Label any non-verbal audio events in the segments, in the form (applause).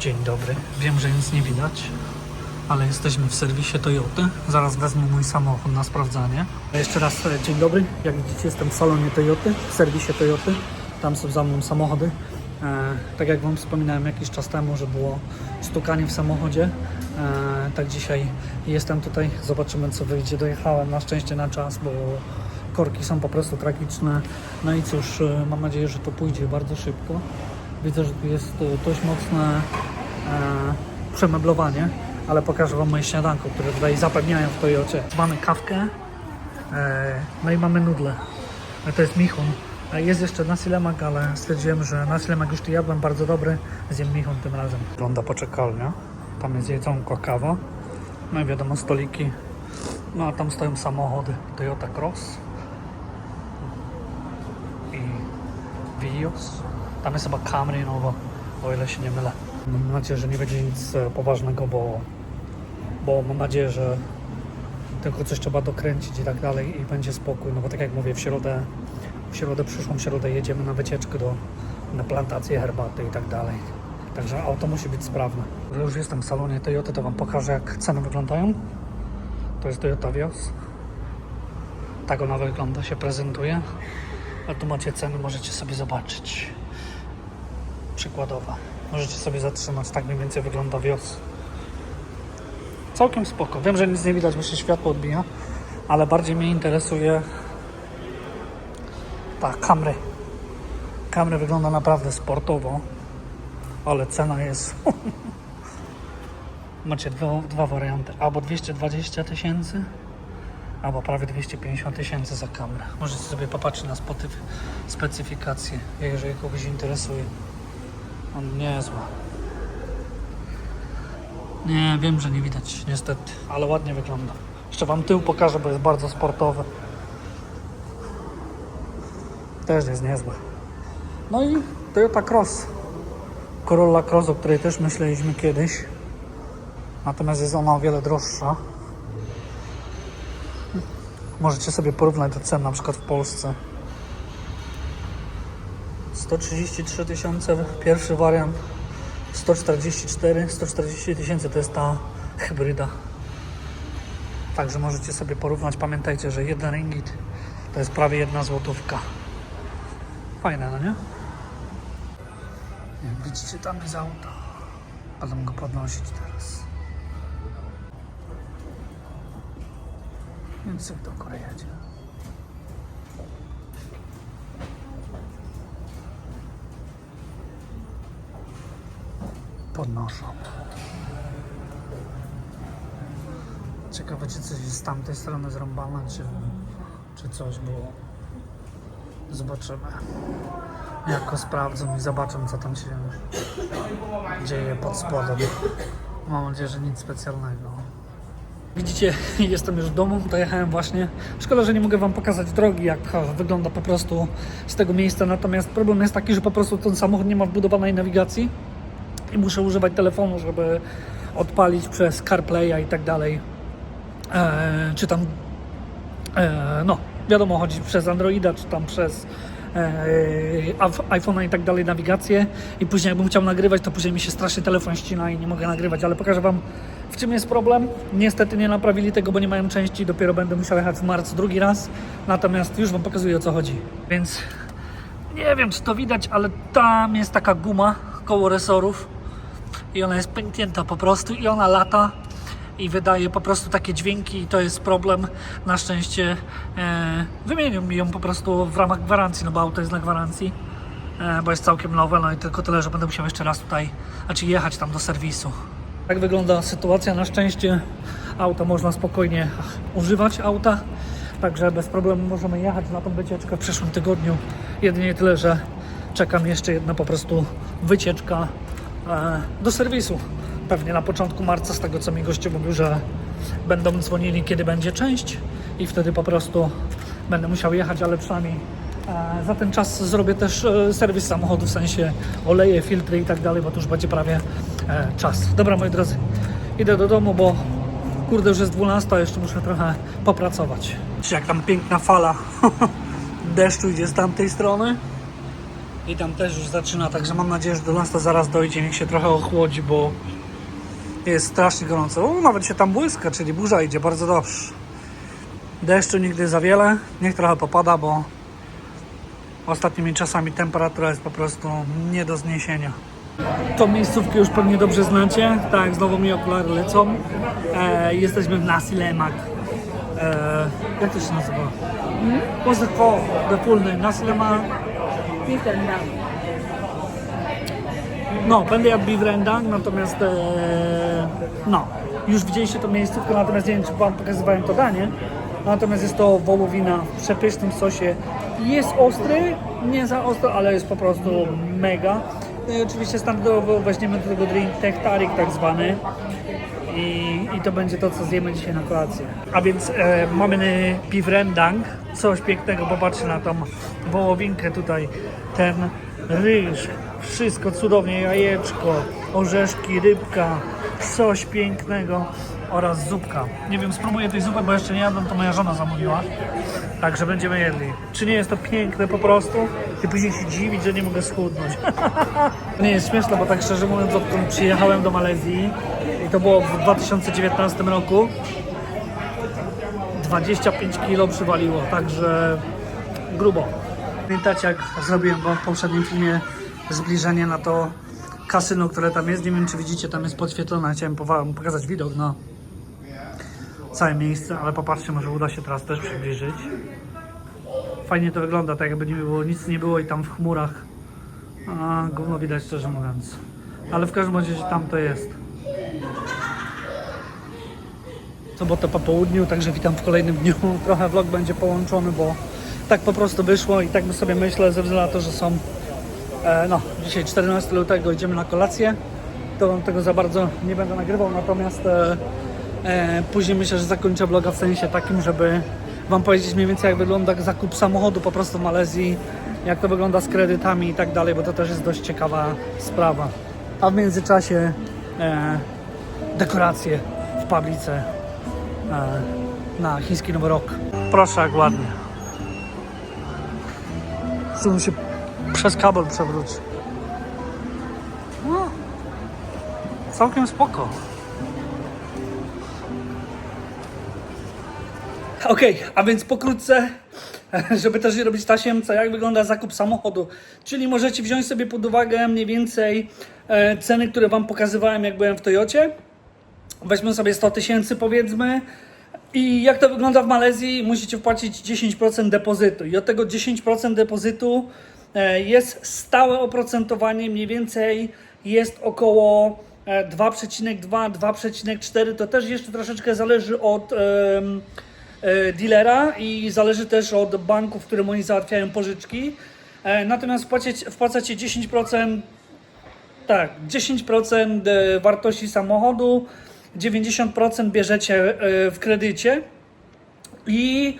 Dzień dobry. Wiem, że nic nie widać, ale jesteśmy w serwisie Toyoty. Zaraz wezmę mój samochód na sprawdzanie. Jeszcze raz e, dzień dobry. Jak widzicie, jestem w salonie Toyoty, w serwisie Toyoty. Tam są za mną samochody. E, tak jak Wam wspominałem jakiś czas temu, że było stukanie w samochodzie. E, tak dzisiaj jestem tutaj. Zobaczymy, co wyjdzie. Dojechałem na szczęście na czas, bo korki są po prostu tragiczne. No i cóż, e, mam nadzieję, że to pójdzie bardzo szybko. Widzę, że tu jest e, dość mocne e, przemeblowanie, ale pokażę Wam moje śniadanko, które tutaj zapewniają w Toyocie. Mamy kawkę, e, no i mamy nudle. E, To jest michun. E, Jest jeszcze nasilemak, ale stwierdziłem, że nasilemak już tu jadłem, bardzo dobry. Zjem michun tym razem. Wygląda poczekalnia. Tam jest jedzonko, kawa. No i wiadomo, stoliki. No a tam stoją samochody Toyota Cross i Vios. Tam jest chyba Camry nowa, o ile się nie mylę. Mam nadzieję, że nie będzie nic e, poważnego, bo, bo mam nadzieję, że tylko coś trzeba dokręcić i tak dalej i będzie spokój. No bo tak jak mówię, w środę, w środę przyszłą środę jedziemy na wycieczkę do, na plantację herbaty i tak dalej. Także auto musi być sprawne. Już jestem w salonie Toyota, to Wam pokażę jak ceny wyglądają. To jest Toyota Vios. Tak ona wygląda, się prezentuje. A tu macie ceny, możecie sobie zobaczyć. Przykładowa. Możecie sobie zatrzymać, tak mniej więcej wygląda wios. Całkiem spoko. Wiem, że nic nie widać, bo się światło odbija, ale bardziej mnie interesuje ta Camry. Camry wygląda naprawdę sportowo, ale cena jest... (laughs) Macie dwa, dwa warianty, albo 220 tysięcy, albo prawie 250 tysięcy za kamerę. Możecie sobie popatrzeć na spoty, specyfikacje, jeżeli kogoś interesuje. On niezła. Nie, wiem, że nie widać, niestety, ale ładnie wygląda. Jeszcze Wam tył pokażę, bo jest bardzo sportowy. Też jest niezły. No i Toyota Cross. Corolla Cross, o której też myśleliśmy kiedyś. Natomiast jest ona o wiele droższa. Możecie sobie porównać do cen na przykład w Polsce. 133 tysiące pierwszy wariant, 144, 140 tysięcy to jest ta hybryda. Także możecie sobie porównać. Pamiętajcie, że jeden ringgit to jest prawie jedna złotówka. Fajne, no nie? Jak widzicie, tam jest auto. Będę go podnosić teraz. Więc jak do Korei Podnoszą. Ciekawe, czy coś z tamtej strony zrąbane, czy, czy coś było. Zobaczymy. Jako sprawdzą i zobaczę, co tam się dzieje pod spodem. Mam nadzieję, że nic specjalnego. Widzicie, (laughs) jestem już w domu, dojechałem właśnie. Szkoda, że nie mogę Wam pokazać drogi, jak wygląda po prostu z tego miejsca. Natomiast problem jest taki, że po prostu ten samochód nie ma wbudowanej nawigacji i muszę używać telefonu, żeby odpalić przez CarPlaya i tak dalej. Eee, czy tam, eee, no, wiadomo, chodzi przez Androida, czy tam przez af- iPhone'a i tak dalej nawigację i później jakbym chciał nagrywać, to później mi się strasznie telefon ścina i nie mogę nagrywać, ale pokażę Wam w czym jest problem. Niestety nie naprawili tego, bo nie mają części, dopiero będę musiał jechać w marcu drugi raz, natomiast już Wam pokazuję o co chodzi. Więc nie wiem czy to widać, ale tam jest taka guma koło resorów i ona jest pęknięta po prostu i ona lata i wydaje po prostu takie dźwięki i to jest problem. Na szczęście e, mi ją po prostu w ramach gwarancji, no bo auto jest na gwarancji, e, bo jest całkiem nowe, no i tylko tyle, że będę musiał jeszcze raz tutaj, znaczy jechać tam do serwisu. Tak wygląda sytuacja, na szczęście auta można spokojnie używać auta, także bez problemu możemy jechać na tą wycieczkę w przyszłym tygodniu. Jedynie tyle, że czekam jeszcze jedna po prostu wycieczka do serwisu. Pewnie na początku marca, z tego co mi goście mówił, że będą dzwonili, kiedy będzie część i wtedy po prostu będę musiał jechać, ale przynajmniej e, za ten czas zrobię też e, serwis samochodu, w sensie oleje, filtry i tak dalej, bo to już będzie prawie e, czas. Dobra, moi drodzy, idę do domu, bo kurde, już jest 12, a jeszcze muszę trochę popracować. Jak tam piękna fala (laughs) deszczu idzie z tamtej strony. I tam też już zaczyna, także mam nadzieję, że do nas to zaraz dojdzie, niech się trochę ochłodzi, bo jest strasznie gorąco. O, nawet się tam błyska, czyli burza idzie, bardzo dobrze. Deszczu nigdy za wiele, niech trochę popada, bo ostatnimi czasami temperatura jest po prostu nie do zniesienia. To miejscówkę już pewnie dobrze znacie. Tak, znowu mi okulary lecą. E, jesteśmy w Nasi Lemak. E, jak to się nazywa? Hmm? What's called? The full name? Nasi Lemak? Beef rendang. No, będę jadł beef rendang, natomiast e, no, już widzieliście to miejscówkę, natomiast nie wiem, czy wam pokazywałem to danie. Natomiast jest to wołowina w przepysznym sosie. Jest ostry, nie za ostro, ale jest po prostu mega. I oczywiście standardowo weźmiemy do tego drink tehtarik tak zwany. I, I to będzie to, co zjemy dzisiaj na kolację. A więc e, mamy beef rendang, coś pięknego, popatrzcie na tą wołowinkę tutaj, ten ryż, wszystko cudownie, jajeczko, orzeszki, rybka, coś pięknego oraz zupka. Nie wiem, spróbuję tej zupy, bo jeszcze nie jadłem, to moja żona zamówiła. Także będziemy jedli. Czy nie jest to piękne po prostu? I później się dziwić, że nie mogę schudnąć. (laughs) nie jest śmieszne, bo tak szczerze mówiąc, odkąd przyjechałem do Malezji i to było w 2019 roku, 25 kilo przywaliło, także grubo. Pamiętacie jak zrobiłem wam w poprzednim filmie zbliżenie na to kasyno, które tam jest? Nie wiem czy widzicie, tam jest podświetlone. Chciałem pokazać widok na całe miejsce, ale popatrzcie, może uda się teraz też przybliżyć. Fajnie to wygląda, tak jakby nie było, nic nie było i tam w chmurach. A, gówno widać szczerze mówiąc. Ale w każdym razie tam to jest. Sobotę po południu, także witam w kolejnym dniu. (laughs) Trochę vlog będzie połączony, bo tak po prostu wyszło i tak by sobie myślę, ze względu na to, że są e, no, dzisiaj 14 lutego idziemy na kolację, to wam tego za bardzo nie będę nagrywał, natomiast e, e, później myślę, że zakończę vloga w sensie takim, żeby wam powiedzieć mniej więcej jak wygląda zakup samochodu po prostu w Malezji, jak to wygląda z kredytami i tak dalej, bo to też jest dość ciekawa sprawa. A w międzyczasie dekoracje w Pablice e, na chiński Nowy Rok. Proszę, jak ładnie. Zoom się przez kabel przewróci. No, całkiem spoko. Okej, a więc pokrótce, (laughs) żeby też nie robić tasiemca, jak wygląda zakup samochodu. Czyli możecie wziąć sobie pod uwagę mniej więcej e, ceny, które Wam pokazywałem, jak byłem w Toyocie. Weźmy sobie 100 tysięcy powiedzmy. I jak to wygląda w Malezji? Musicie wpłacić 10% depozytu. I od tego 10% depozytu e, jest stałe oprocentowanie, mniej więcej jest około e, 2,2-2,4. To też jeszcze troszeczkę zależy od e, dealera i zależy też od banków, którym oni załatwiają pożyczki. E, Natomiast wpłacicie, wpłacacie 10% tak, 10% e, wartości samochodu, 90% bierzecie e, w kredycie i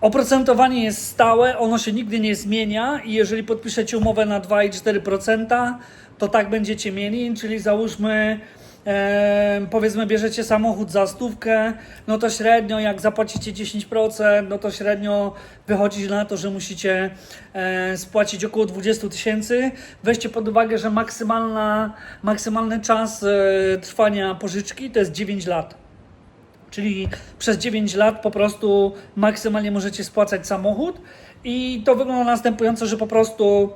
oprocentowanie jest stałe, ono się nigdy nie zmienia i jeżeli podpiszecie umowę na 2,4%, to tak będziecie mieli, czyli załóżmy powiedzmy bierzecie samochód za stówkę, no to średnio jak zapłacicie 10%, no to średnio wychodzi na to, że musicie spłacić około 20 tysięcy. Weźcie pod uwagę, że maksymalna, maksymalny czas e, trwania pożyczki to jest 9 lat. Czyli przez 9 lat po prostu maksymalnie możecie spłacać samochód i to wygląda następująco, że po prostu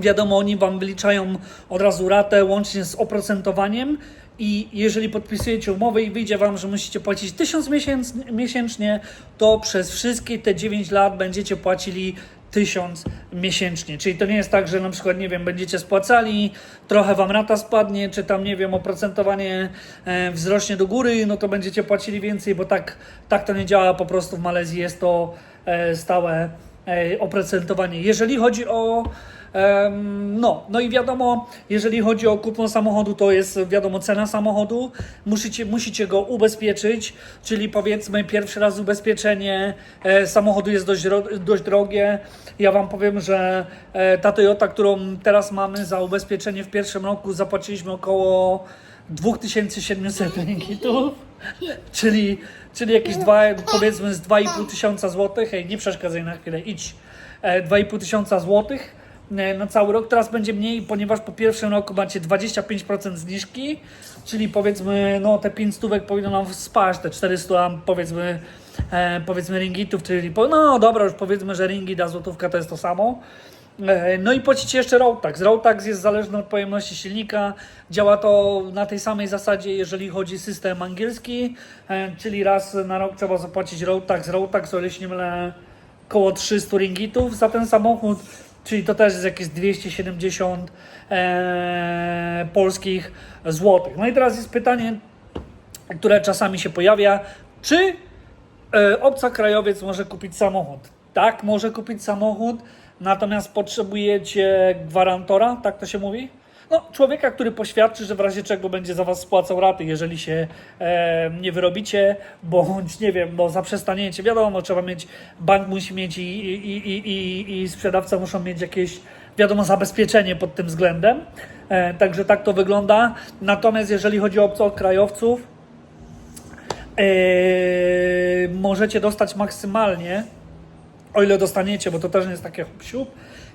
wiadomo, oni Wam wyliczają od razu ratę łącznie z oprocentowaniem i jeżeli podpisujecie umowę i wyjdzie Wam, że musicie płacić 1000 miesięc, miesięcznie, to przez wszystkie te 9 lat będziecie płacili 1000 miesięcznie. Czyli to nie jest tak, że na przykład, nie wiem, będziecie spłacali, trochę Wam rata spadnie, czy tam, nie wiem, oprocentowanie e, wzrośnie do góry, no to będziecie płacili więcej, bo tak, tak to nie działa po prostu w Malezji, jest to e, stałe e, oprocentowanie. Jeżeli chodzi o No, no i wiadomo, jeżeli chodzi o kupno samochodu, to jest wiadomo cena samochodu. Musicie, musicie go ubezpieczyć, czyli powiedzmy pierwszy raz ubezpieczenie e, samochodu jest dość, dość drogie. Ja Wam powiem, że e, ta Toyota, którą teraz mamy za ubezpieczenie w pierwszym roku zapłaciliśmy około 2700 ringgitów, (laughs) czyli, czyli jakieś dwa, powiedzmy z 2,5 tysiąca złotych. Hej, nie przeszkadzaj na chwilę, idź. E, 2,5 tysiąca złotych. E, na cały rok. Teraz będzie mniej, ponieważ po pierwszym roku macie 25% zniżki, czyli powiedzmy, no te 5 stówek powinno nam spaść, te 400 powiedzmy, e, powiedzmy ringitów, czyli po, no dobra, już powiedzmy, że ringi da złotówka to jest to samo. E, No i płacicie jeszcze road tax. Road tax jest zależny od pojemności silnika. Działa to na tej samej zasadzie, jeżeli chodzi system angielski, e, czyli raz na rok trzeba zapłacić road tax. Road tax, o ile się nie mylę, około 300 ringgitów za ten samochód, czyli to też jest jakieś 270 e, polskich złotych. No i teraz jest pytanie, które czasami się pojawia, czy e, obcokrajowiec może kupić samochód? Tak, może kupić samochód, natomiast potrzebujecie gwarantora, tak to się mówi? No, człowieka, który poświadczy, że w razie czego będzie za was spłacał raty, jeżeli się e, nie wyrobicie, bądź nie wiem, bo zaprzestaniecie. Wiadomo, trzeba mieć, bank musi mieć i, i, i, i, i sprzedawca muszą mieć jakieś, wiadomo, zabezpieczenie pod tym względem. E, także tak to wygląda. Natomiast jeżeli chodzi o obcokrajowców, Eee, możecie dostać maksymalnie, o ile dostaniecie, bo to też nie jest takie hop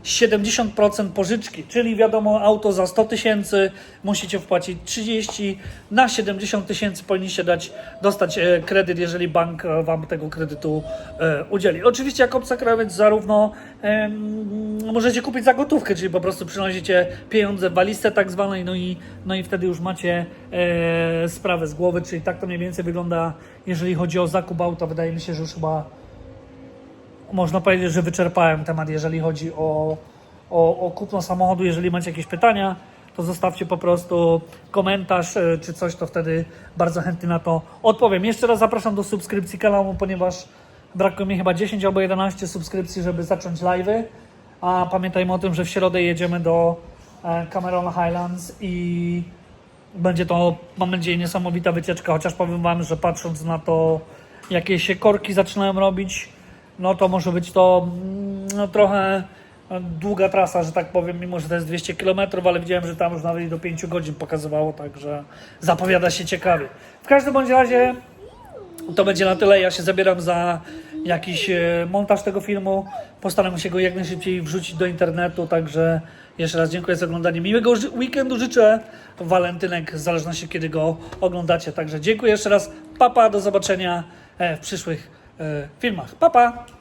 70% pożyczki, czyli wiadomo, auto za 100 tysięcy musicie wpłacić 30, na 70 tysięcy powinniście dać, dostać e, kredyt, jeżeli bank e, wam tego kredytu e, udzieli. Oczywiście jako obcokrajowiec zarówno możecie kupić za gotówkę, czyli po prostu przynosicie pieniądze w walizce tak zwanej, no i, no i wtedy już macie e, sprawę z głowy, czyli tak to mniej więcej wygląda, jeżeli chodzi o zakup auta. Wydaje mi się, że już chyba można powiedzieć, że wyczerpałem temat, jeżeli chodzi o, o, o kupno samochodu. Jeżeli macie jakieś pytania, to zostawcie po prostu komentarz e, czy coś, to wtedy bardzo chętnie na to odpowiem. Jeszcze raz zapraszam do subskrypcji kanału, ponieważ brakuje mi chyba 10 albo 11 subskrypcji, żeby zacząć live'y. A pamiętajmy o tym, że w środę jedziemy do e, Cameron Highlands i będzie to, mam nadzieję, niesamowita wycieczka, chociaż powiem Wam, że patrząc na to, jakie się korki zaczynają robić, no to może być to mm, no, trochę długa trasa, że tak powiem, mimo że to jest 200 km, ale widziałem, że tam już nawet i do 5 godzin pokazywało, także zapowiada się ciekawie. W każdym bądź razie to będzie na tyle. Ja się zabieram za jakiś e, montaż tego filmu. Postaram się go jak najszybciej wrzucić do internetu. Także jeszcze raz dziękuję za oglądanie. Miłego weekendu życzę. Walentynek, w zależności kiedy go oglądacie. Także dziękuję jeszcze raz. Papa, do zobaczenia e, w przyszłych e, filmach. Papa.